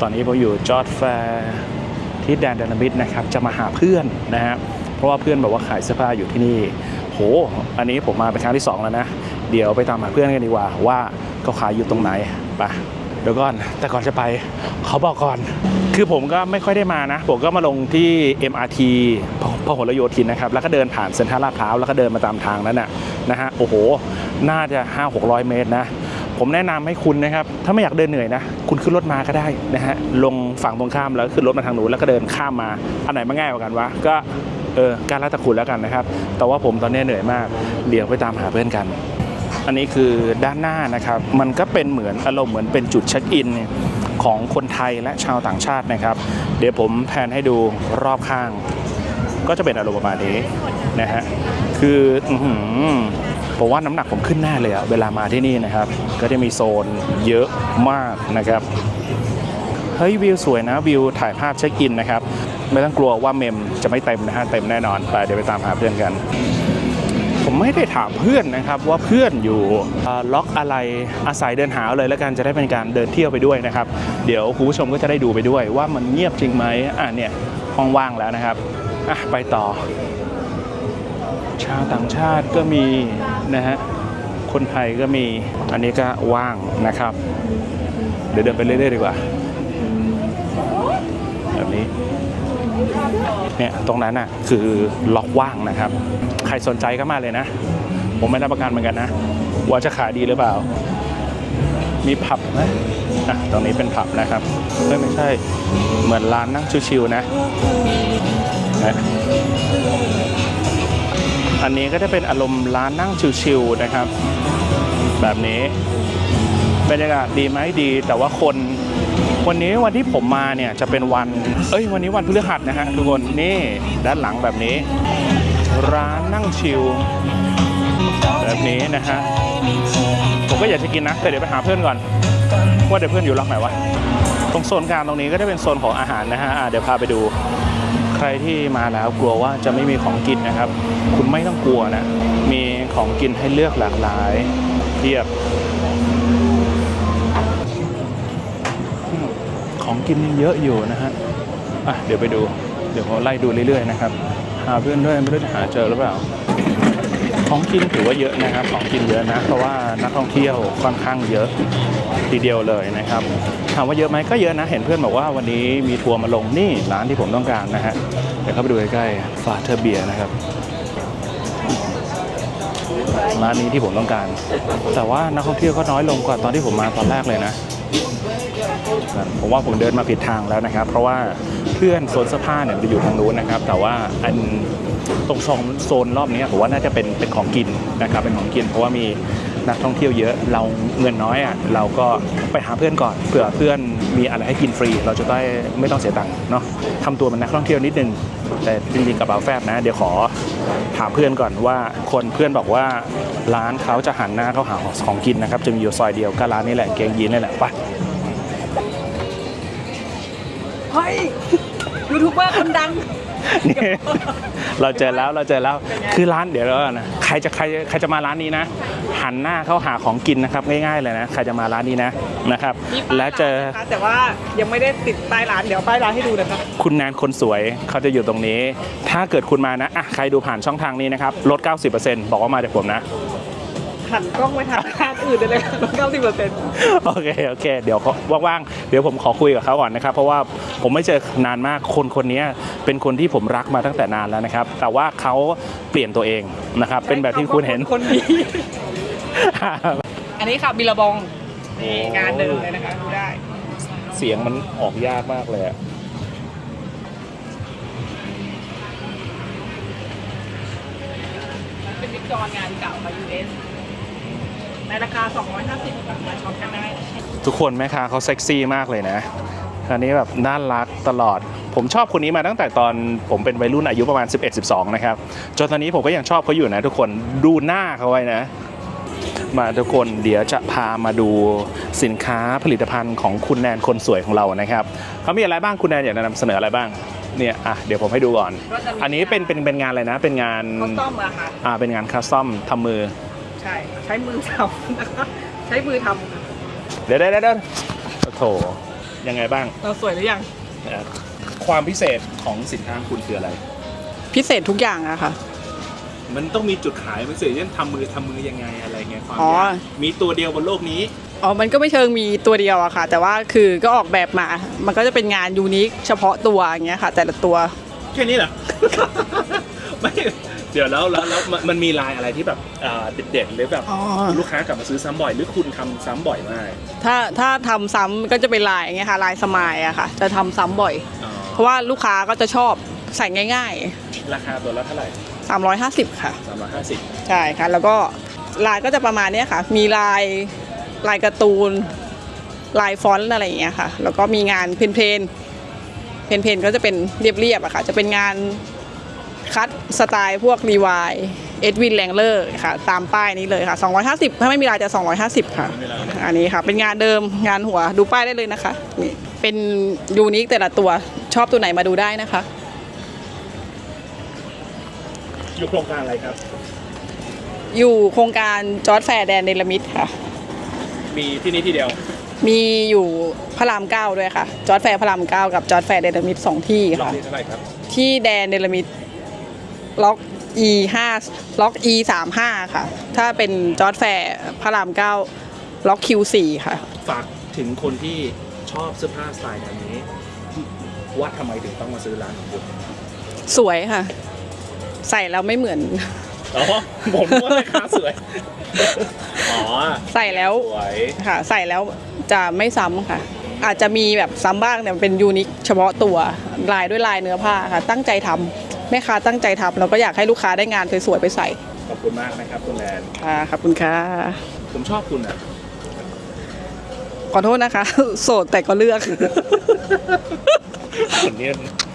ตอนนี้ผมอยู่จอร์ดแฟร์ที่แดนดานามิดนะครับ จะมาหาเพื่อนนะฮะ เพราะว่าเพื่อนบอกว่าขายเสื้อผ้าอยู่ที่นี่ โห อันนี้ผมมาเป็นครั้งที่ 2 แล้วนะ เดี๋ยวไปตามหาเพื่อนกันดีกว่า ว่าเขาขายอยู่ตรงไหนไปเดี๋ยวก่อน แต่ก่อนจะไปเขาบอกก่อน คือผมก็ไม่ค่อยได้มานะ ผมก็มาลงที่ MRT พพหลโยธินนะครับ แล้วก็เดินผ่านเซ็นทรัลลาดพร้าว แล้วก็เดินมาตามทางนั้นน่ะนะฮะ โอ้โห น่าจะ 5 600 เมตรนะ ผมแนะนำให้คุณนะครับ ถ้าไม่อยากเดินเหนื่อยนะ คุณขึ้นรถมาก็ได้นะฮะ ลงฝั่งตรงข้ามแล้วขึ้นรถมาทางนู้นแล้วก็เดินข้ามมา อันไหนมันง่ายกว่ากันวะ ก็เออ การรัตะคุณแล้วกันนะครับ แต่ว่าผมตอนนี้เหนื่อยมาก เดี๋ยวไปตามหาเพื่อนกัน อันนี้คือด้านหน้านะครับ มันก็เป็นเหมือนอารมณ์เหมือนเป็นจุดเช็คอินของคนไทยและชาวต่างชาตินะครับ เดี๋ยวผมแผนให้ดูรอบข้าง ก็จะเป็นอารมณ์ประมาณนี้นะฮะ คืออื้อหือ ผมว่าน้ำหนักผมขึ้นแน่เลยอะเวลามาที่นี่นะครับ ก็จะมีโซนเยอะมากนะครับเฮ้ยวิวสวยนะวิวถ่ายภาพเช็คอินนะครับ ไม่ต้องกลัวว่าเมมจะไม่เต็มนะฮะเต็มแน่นอนไปเดี๋ยวไปตามหาเพื่อนกัน ผมไม่ได้ถามเพื่อนนะครับว่าเพื่อนอยู่ล็อกอะไรอาศัยเดินหาเอาเลยแล้วกันจะได้เป็นการเดินเที่ยวไปด้วยนะครับ เดี๋ยวคุณผู้ชมก็จะได้ดูไปด้วย ว่ามันเงียบจริงไหมอะเนี่ยห้องว่างแล้วนะครับอะไปต่อ ชาวต่างชาติก็มี นะฮะ คนไทยก็มี อันนี้ก็ว่างนะครับ เดี๋ยวเดินไปเรื่อยๆดีกว่า แบบนี้ เนี่ยตรงนั้นน่ะคือล็อกว่างนะครับ ใครสนใจก็มาเลยนะ ผมไม่รับประกันเหมือนกันนะ ว่าจะขายดีหรือเปล่า มีผับไหมอะตรงนี้เป็นผับนะครับเฮ้ยไม่ใช่ เหมือนร้านนั่งชิวๆนะนะ อันนี้ก็จะเป็นอารมณ์ร้านนั่งชิวๆนะครับ แบบนี้บรรยากาศดีไหมดีแต่ว่าคนวันนี้วันที่ผมมาเนี่ยจะเป็นวัน เอ้ย วันนี้วันพฤหัสนะฮะทุกคนนี่ด้านหลังแบบนี้ ร้านนั่งชิลแบบนี้นะฮะผมก็อยากจะกินนะแต่เดี๋ยวไปหาเพื่อนก่อนว่าเดี๋ยวเพื่อนอยู่ล็อกไหนวะตรงโซนกลางตรงนี้ก็จะเป็นโซนของอาหารนะฮะะเดี๋ยวพาไปดู ใครที่มาแล้วกลัวว่าจะไม่มีของกินนะครับ คุณไม่ต้องกลัวนะ มีของกินให้เลือกหลากหลายเทียบ ของกินยังเยอะอยู่นะฮะอะเดี๋ยวไปดู เดี๋ยวผมไล่ดูเรื่อยๆนะครับ หาเพื่อนด้วยไม่รู้จะหาเจอหรือเปล่า ของกินถือว่าเยอะนะครับ ของกินเยอะนะ เพราะว่านักท่องเที่ยวค่อนข้างเยอะทีเดียวเลยนะครับถามว่าเยอะไหมก็เยอะนะ เห็นเพื่อนบอกว่าวันนี้มีทัวร์มาลงนี่ร้านที่ผมต้องการนะฮะเดี๋ยวเข้าไปดูใกล้ๆฟาเธอร์เบียนะครับร้านนี้ที่ผมต้องการ แต่ว่านักท่องเที่ยวก็น้อยลงกว่าตอนที่ผมมาตอนแรกเลยนะ ผมว่าผมเดินมาผิดทางแล้วนะครับ เพราะว่าเพื่อนโซนเสื้อผ้าเนี่ยจะอยู่ทางนู้นนะครับ แต่ว่าอันตรงโซนโซนรอบนี้ผมว่าน่าจะเป็นเป็นของกินนะครับเป็นของกิน เพราะว่ามีนักท่องเที่ยวเยอะเราเงินน้อยอะเราก็ไปหาเพื่อนก่อนเผื่อเพื่อนมีอะไรให้กินฟรี เราจะได้ไม่ต้องเสียตังค์เนาะทำตัวเป็นนักท่องเที่ยวนิดนึงแต่จริงๆกระเป๋าแฟบนะ เดี๋ยวขอ ถามเพื่อนก่อนว่าคนเพื่อนบอกว่าร้านเขาจะหันหน้าเข้าหาของกินนะครับ จะมีอยู่ซอยเดียวก็ร้านนี้แหละเกงยีนนี่แหละไปเฮ้ยยูทูบเบอร์คนดัง นี่ เราเจอแล้วเราเจอแล้วคือร้านเดี๋ยวเรานะใครจะใครใครจะมาร้านนี้นะ หันหน้าเข้าหาของกินนะครับง่ายๆเลยนะใครจะมาร้านนี้นะนะครับ และเจอนะคะแต่ว่ายังไม่ได้ติดป้ายร้านเดี๋ยวป้ายร้านให้ดูนะครับคุณแนนคนสวยเขาจะอยู่ตรงนี้ ถ้าเกิดคุณมานะอะใครดูผ่านช่องทางนี้นะครับลด 90%บอกว่ามาจากผมนะหันกล้องไปทางร้านอื่นได้เลยลดเก้าสิบเปอร์เซ็นต์โอเค โอเค เดี๋ยวเขาว่างๆ เดี๋ยวผมขอคุยกับเขาก่อนนะครับ เพราะว่า ผมไม่เจอนานมากคนคนนี้เป็นคนที่ผมรักมาตั้งแต่นานแล้วนะครับ แต่ว่าเขาเปลี่ยนตัวเองนะครับ เป็นแบบที่คุณเห็นคนดีอันนี้ค่ะบิลลาบองนี่งานเดิมเลยนะคะดูได้ เสียงมันออกยากมากเลยอะเป็นวิกจรงานเก่ามายูเอสในราคา 250บาทมาช็อปกันได้ ทุกคนแม่ค้าเขาเซ็กซี่มากเลยนะ อันนี้แบบน่ารักตลอด ผมชอบคนนี้มาตั้งแต่ตอนผมเป็นวัยรุ่นอายุประมาณ 11-12 นะครับ จนตอนนี้ผมก็ยังชอบเขาอยู่นะทุกคนดูหน้าเขาไว้นะ มาทุกคนเดี๋ยวจะพามาดูสินค้าผลิตภัณฑ์ของคุณแนนคนสวยของเรานะครับเขามีอะไรบ้างคุณแนนอยากจะนำเสนออะไรบ้างเนี่ยอะเดี๋ยวผมให้ดูก่อนอันนี้เป็นเป็นเป็นงานอะไรนะ เป็นงานเขาต้อมอะค่ะ อ่าเป็นงานคัสตอมทำมือ ใช่ ใช้มือทำนะคะ ใช้มือทำค่ะเดี๋ยวเดี๋ยวเดี๋ยวโอ้โถ ยังไงบ้างเราสวยหรือยังนะฮะความพิเศษของสินค้าของคุณคืออะไร พิเศษทุกอย่างอะค่ะ มันต้องมีจุดขายพิเศษเช่นทำมือทำมือยังไงอะไรเงี้ยความอ๋อ ยากมีตัวเดียวบนโลกนี้ อ๋อ มันก็ไม่เชิงมีตัวเดียวอะค่ะ แต่ว่าคือก็ออกแบบมา มันก็จะเป็นงานยูนิคเฉพาะตัวอย่างเงี้ยค่ะ แต่ละตัว แค่นี้เหรอ ไม่ เดี๋ยวแล้วแล้วแล้วมันมันมีลายอะไรที่แบบอ่าเด็ดๆหรือแบบอ๋อ ลูกค้ากลับมาซื้อซ้ำบ่อยหรือคุณทำซ้ำบ่อยมากถ้าถ้าทำซ้ำก็จะเป็นลายอย่างเงี้ยค่ะลายสมายอะค่ะ จะทำซ้ำบ่อย อ๋อเพราะว่าลูกค้าก็จะชอบใส่ง่ายราคาตัวละเท่าไหร่ๆ 350 ค่ะ สามร้อยห้าสิบใช่ค่ะ แล้วก็ลายก็จะประมาณเนี้ยค่ะ มีลายลายการ์ตูน ลายฟอนต์อะไรอย่างเงี้ยค่ะ แล้วก็มีงานเพนเพนเพนเพนก็จะเป็นเรียบๆอะค่ะ จะเป็นงาน คัดสไตล์พวกรีวายเอ็ดวินแรงเลอร์ค่ะ ตามป้ายนี้เลยค่ะ 250 ถ้าไม่มีลายจะ 250 ค่ะ อันนี้ค่ะ เป็นงานเดิมงานหัวดูป้ายได้เลยนะคะนี่เป็นยูนิคแต่ละตัวชอบตัวไหนมาดูได้นะคะ อยู่โครงการอะไรครับ อยู่โครงการจอร์ดแฟร์แดนเนลมิดค่ะ มีที่นี่ที่เดียว มีอยู่พระรามเก้าด้วยค่ะ จอร์ดแฟร์พระรามเก้ากับจอร์ดแฟร์เดนมิดสองที่รอบค่ะนี้เท่าไหร่ครับที่แดนเดนมิด ล็อก e 5ล็อก e 3 5ค่ะ ถ้าเป็นจอร์ดแฟร์พระรามเก้าล็อก q 4ค่ะ ฝากถึงคนที่ชอบเสื้อผ้าสไตล์แบบนี้ ว่าทำไมถึงต้องมาซื้อร้านของคุณสวยค่ะ ใส่แล้วไม่เหมือน อ๋อผมว่าแม่ค้าสวยอ๋อใส่แล้วสวยค่ะ ใส่แล้วจะไม่ซ้ำค่ะ อาจจะมีแบบซ้ำบ้างแต่มันเป็นยูนิคเฉพาะตัวลายด้วยลายเนื้อผ้าค่ะ ตั้งใจทำ แม่ค้าตั้งใจทำเราก็อยากให้ลูกค้าได้งานสวยๆไปใส่ขอบคุณมากนะครับคุณแลนค่ะขอบคุณค่ะผมชอบคุณอะ ขอโทษนะคะ โสดแต่ก็เลือก คนนี้